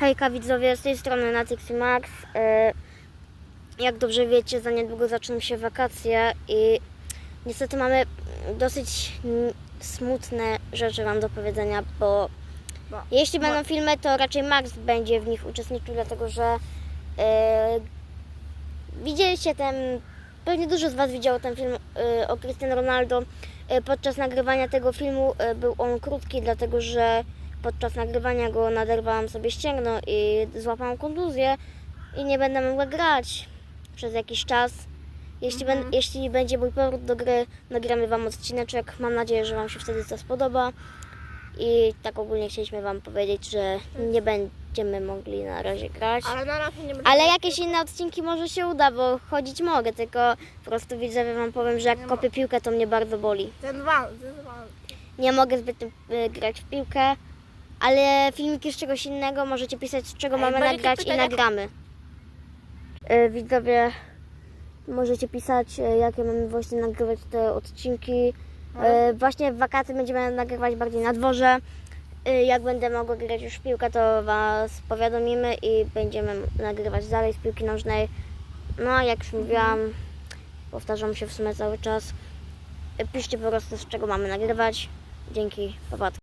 Hejka widzowie, z tej strony Natyx i Max. E, Jak dobrze wiecie, za niedługo zaczną się wakacje i niestety mamy dosyć smutne rzeczy Wam do powiedzenia, bo Bo- jeśli bo- będą filmy, to raczej Max będzie w nich uczestniczył, dlatego że e, widzieliście ten, pewnie dużo z Was widziało ten film e, o Cristiano Ronaldo. Podczas nagrywania tego filmu był on krótki, dlatego że podczas nagrywania go naderwałam sobie ścięgno i złapałam kontuzję i nie będę mogła grać przez jakiś czas. Jeśli, Mhm. ben, jeśli będzie mój powrót do gry, nagramy Wam odcineczek. Mam nadzieję, że Wam się wtedy to spodoba. I tak ogólnie chcieliśmy Wam powiedzieć, że nie będziemy mogli na razie grać. Ale na razie nie. Ale jakieś inne odcinki może się uda, bo chodzić mogę, tylko po prostu widzowie Wam powiem, że jak kopię piłkę, to mnie bardzo boli. Ten wal, ten wal. Nie mogę zbyt y, grać w piłkę, ale filmiki z czegoś innego możecie pisać, z czego mamy będziecie nagrać i jak- nagramy. Y, Widzowie, możecie pisać, y, jakie mamy właśnie nagrywać te odcinki. No. Y, Właśnie w wakacje będziemy nagrywać bardziej na dworze. Jak będę mogła grać już w piłkę, to Was powiadomimy i będziemy nagrywać dalej z piłki nożnej. No, a jak już mówiłam, powtarzam się w sumie cały czas. Piszcie po prostu, z czego mamy nagrywać. Dzięki, powodzenia.